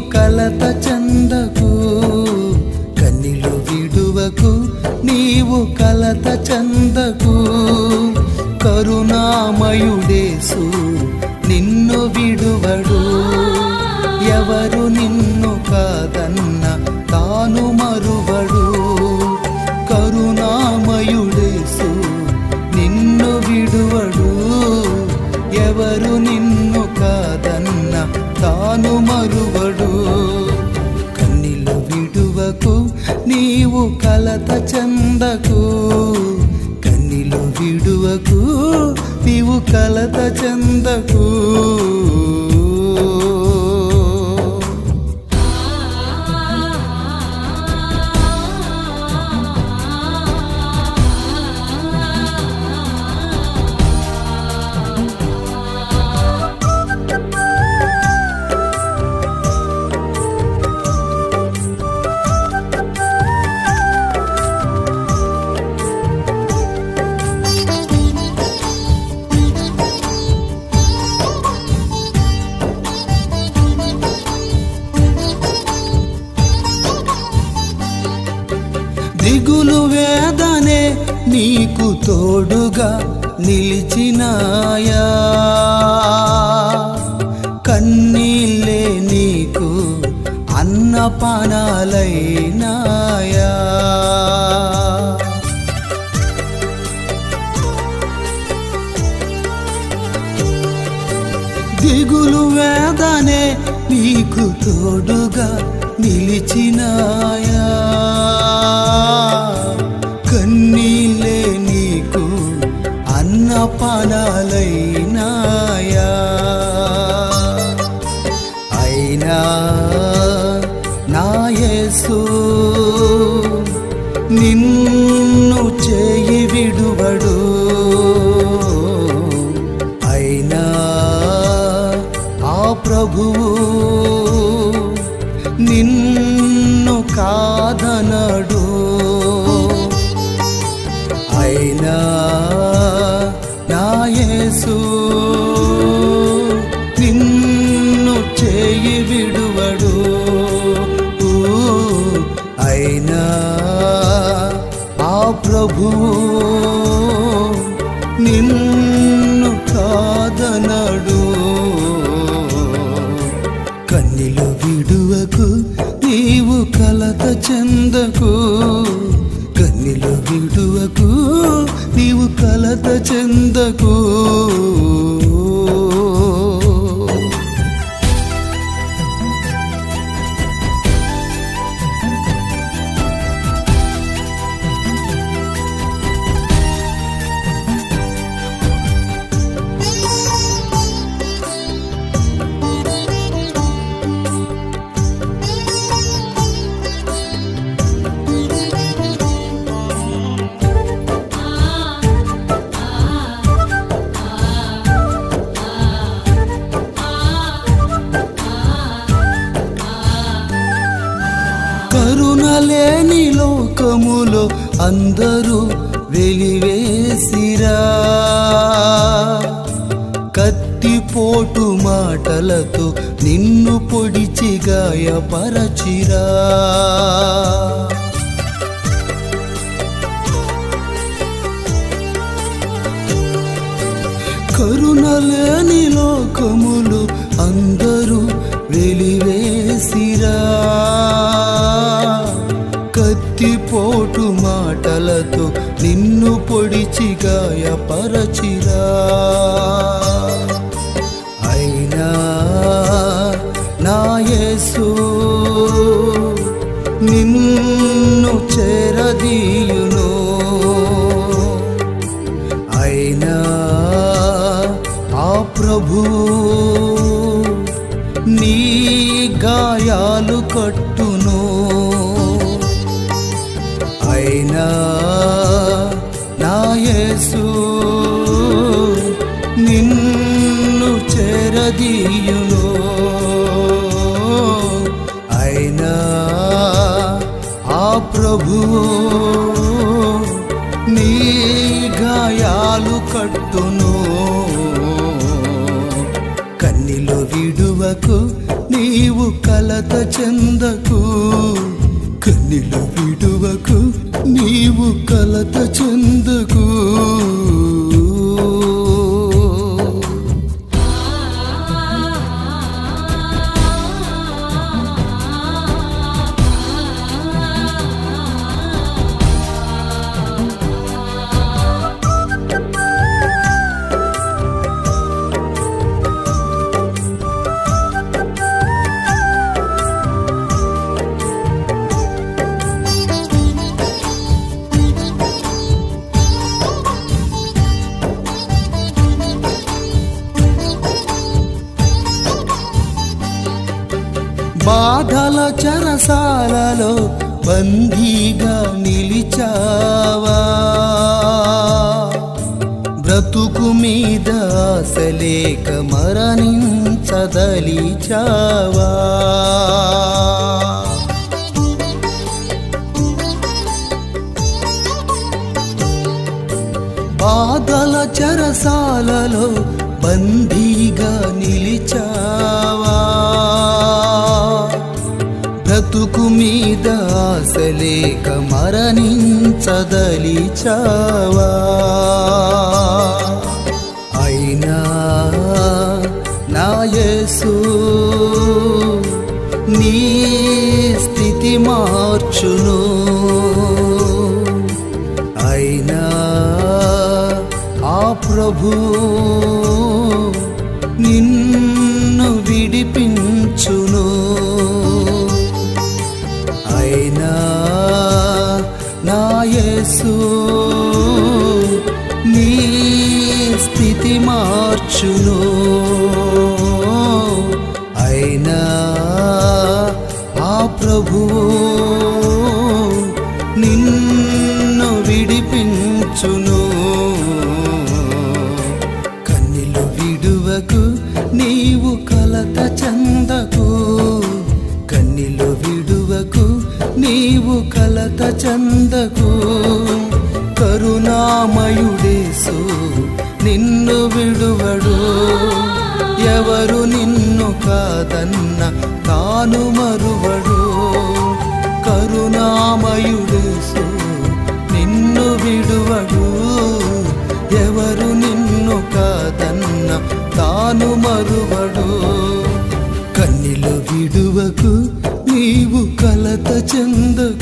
కలత చందకు కన్నిలు విడువకు నీవు కలత చందకు. కరుణామయుడేసు నిన్ను విడువడు. ఎవరు నిన్ను కాదన్న కలత చెందకు. దిగులు వేదనే నీకు తోడుగా నిలిచినాయా. కన్నీళ్ళే నీకు అన్నపానాలైనాయా. దిగులు వేదనే నీకు తోడుగా నిలిచినాయా? కన్నీలే నీకు అన్నపానాలైనాయా? అయినా నా యేసు నిన్ను చేయి విడువడు. అయినా ఆ ప్రభువు ప్రభు నిన్ను కాదనడు. కన్నీలు విడువకు నీవు కలత చెందకు. కన్నీలు విడువకు నీవు కలత చెందకు. అందరూ వెలివేసిరా. కత్తిపోటు మాటలతో నిన్ను పొడిచి గాయపరచిరా. కరుణ లేని లోకములు అందరూ వెలివేసిరా. కత్తిపోటు మాటలతో నిన్ను పొడిచి గాయపరచిరా అయినా నా యేసు నిన్ను చేరదీయును. అయినా ఆ ప్రభు నీ గాయాలు కట్టును. అయినా నా నిన్ను చెరదీయును. అయినా ఆ ప్రభు నీ గాయాలు కట్టును. కన్నిలో విడువకు నీవు కలత చెందకు. కన్నిలు విడువకు నీవు కలత చెందకు. బాధల చరసాలలో బందీగా నిలిచావా? బ్రతుకు మీద ఆశలేక మరణించదలిచావా? బాధల చరసాలలో బందీ బ్రతుకు మీద ఆశలేక మరణించదలిచావా అయినా నా యేసు నీ స్థితి మార్చును. అయినా ఆ ప్రభు నీ స్థితి మార్చును. అయినా ఆ ప్రభువు నిన్ను విడిపించును. కన్నిలు విడువకు నీవు కలత చందకు. కన్నిలు విడువకు నీవు కలత చందకు. కరుణామయుడేసు నిన్ను విడువడు. ఎవరు నిన్ను కాదన్న తాను మరువడు. కరుణామయుడేసు నిన్ను విడువడు. ఎవరు నిన్ను కాదన్న తాను మరువడు. కన్నెలు విడువకు నీవు కలత చెందకు